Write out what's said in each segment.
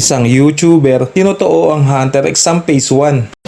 isang YouTuber, tinotoo ang Hunter Exam Phase 1.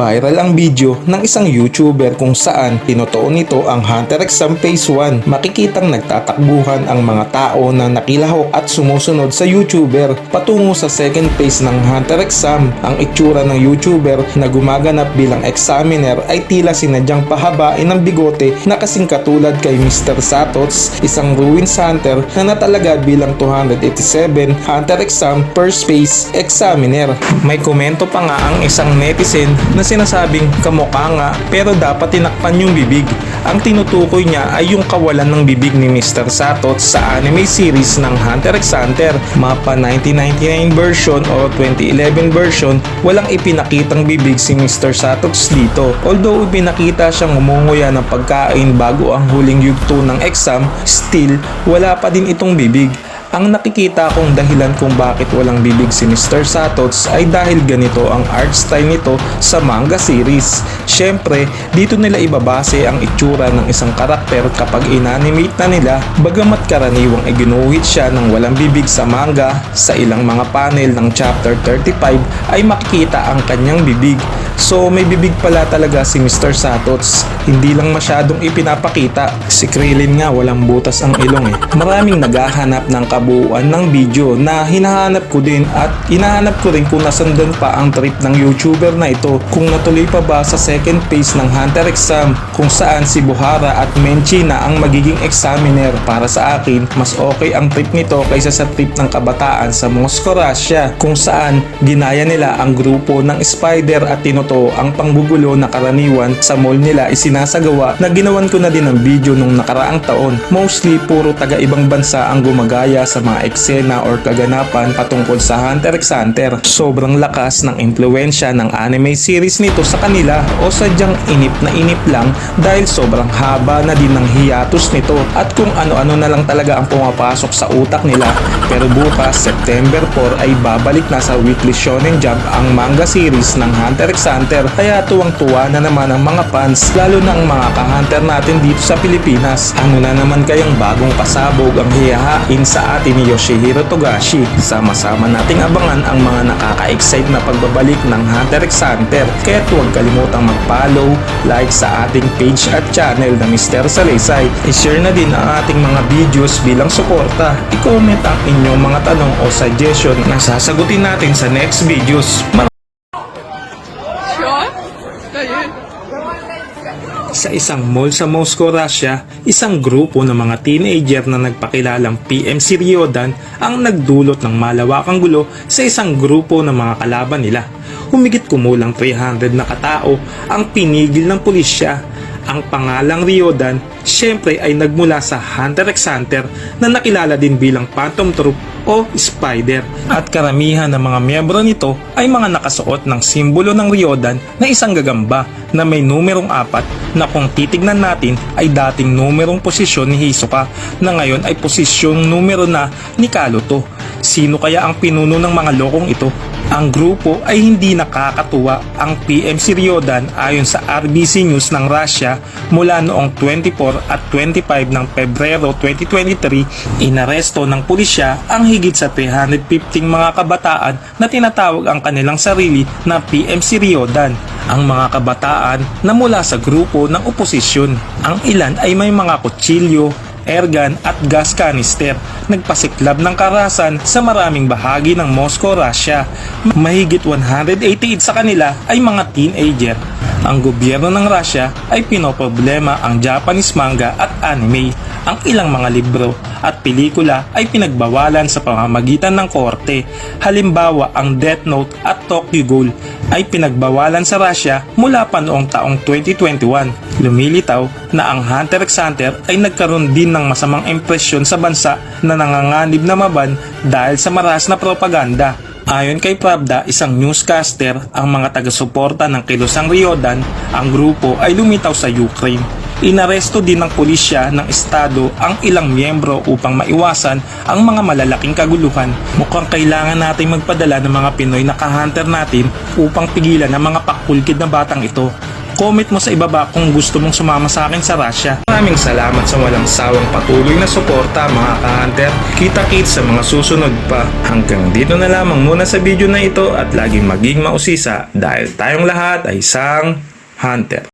Viral ang video ng isang YouTuber kung saan tinotoo nito ang Hunter Exam Phase 1. Makikitang nagtatakbuhan ang mga tao na nakilahok at sumusunod sa YouTuber patungo sa second phase ng Hunter Exam. Ang itsura ng YouTuber na gumaganap bilang examiner ay tila sinadyang pahabain ng bigote na kasing katulad kay Mr. Satots, isang ruins hunter na natalaga bilang 287 Hunter Exam First Phase Examiner. May komento pa nga ang isang netizen na sinasabing kamukha nga pero dapat tinakpan yung bibig. Ang tinutukoy niya ay yung kawalan ng bibig ni Mr. Satot sa anime series ng Hunter x Hunter. Mapa 1999 version o 2011 version, walang ipinakitang bibig si Mr. Satots dito. Although ipinakita siyang umunguya ng pagkain bago ang huling yugto ng exam, still wala pa din itong bibig. Ang nakikita kong dahilan kung bakit walang bibig si Mr. Satots ay dahil ganito ang art style nito sa manga series. Siyempre, dito nila ibabase ang itsura ng isang karakter kapag inanimate na nila bagamat karaniwang iginuhit siya ng walang bibig sa manga, sa ilang mga panel ng chapter 35 ay makikita ang kanyang bibig. So may bibig pala talaga si Mr. Satots. Hindi lang masyadong ipinapakita. Si Krillin nga walang butas ang ilong eh. Maraming naghahanap ng kabuuan ng video na hinahanap ko din at hinahanap ko rin kung nasan doon pa ang trip ng YouTuber na ito. Kung natuloy pa ba sa second phase ng Hunter Exam kung saan si Buhara at Menchi na ang magiging examiner. Para sa akin, mas okay ang trip nito kaysa sa trip ng kabataan sa Moscow, Russia kung saan ginaya nila ang grupo ng Spider at Tinoto ang panggugulo na karaniwan sa mall nila isinasagawa na ginawan ko na din ng video nung nakaraang taon. Mostly puro taga ibang bansa ang gumagaya sa mga eksena or kaganapan patungkol sa Hunter x Hunter. Sobrang lakas ng impluensya ng anime series nito sa kanila o sadyang inip na inip lang dahil sobrang haba na din ng hiatus nito at kung ano-ano na lang talaga ang pumapasok sa utak nila. Pero bukas, September 4 ay babalik na sa Weekly Shonen Jump ang manga series ng Hunter x Hunter kaya tuwang-tuwa na naman ang mga fans lalo na ang mga ka-hunter natin dito sa Pilipinas. Ano na naman kayang bagong pasabog ang hiyahain sa atin ni Yoshihiro Togashi. Sama-sama nating abangan ang mga nakaka-excite na pagbabalik ng Hunter x Hunter. Kaya huwag kalimutang mag-follow, like sa ating page at channel na Mr. Salaysay. I-share na din ang ating mga videos bilang suporta. I-comment ang inyong mga tanong o suggestion na sasagutin natin sa next videos. Mar- Sa isang mall sa Moscow, Russia, isang grupo ng mga teenager na nagpakilalang PMC Ryodan ang nagdulot ng malawakang gulo sa isang grupo ng mga kalaban nila. Humigit kumulang 300 na katao ang pinigil ng pulisya. Ang pangalang Ryodan, syempre ay nagmula sa Hunter x Hunter na nakilala din bilang Phantom Troop o Spider. At karamihan ng mga miyembro nito ay mga nakasuot ng simbolo ng Ryodan na isang gagamba na may numerong apat na kung titignan natin ay dating numerong posisyon ni Hisoka na ngayon ay posisyong numero na ni Kaluto. Sino kaya ang pinuno ng mga lokong ito? Ang grupo ay hindi nakakatuwa ang PMC Ryodan ayon sa RBC News ng Russia mula noong 24 at 25 ng Pebrero 2023 inaresto ng pulisya ang higit sa 350 mga kabataan na tinatawag ang kanilang sarili na PMC Ryodan ang mga kabataan na mula sa grupo ng oposisyon. Ang ilan ay may mga kutsilyo, airgun at gas canister. Nagpasiklab ng karasan sa maraming bahagi ng Moscow, Russia. Mahigit 188 sa kanila ay mga teenager. Ang gobyerno ng Russia ay pinoproblema ang Japanese manga at anime. Ang ilang mga libro at pelikula ay pinagbawalan sa pamamagitan ng korte. Halimbawa, ang Death Note at Tokyo Ghoul ay pinagbawalan sa Russia mula pa noong taong 2021. Lumilitaw na ang Hunter x Hunter ay nagkaroon din ng masamang impresyon sa bansa na nanganganib na maban dahil sa maras na propaganda. Ayon kay Pravda, isang newscaster, ang mga taga-suporta ng kilusang Ryodan, ang grupo ay lumitaw sa Ukraine. Inaresto din ng pulisya ng estado ang ilang miyembro upang maiwasan ang mga malalaking kaguluhan. Mukhang kailangan natin magpadala ng mga Pinoy na kahunter natin upang pigilan ang mga pakulkid na batang ito. Comment mo sa ibaba kung gusto mong sumama sa akin sa Russia. Maraming salamat sa walang sawang patuloy na suporta mga ka-hunter. Kita-kits sa mga susunod pa. Hanggang dito na lamang muna sa video na ito at laging maging mausisa dahil tayong lahat ay isang hunter.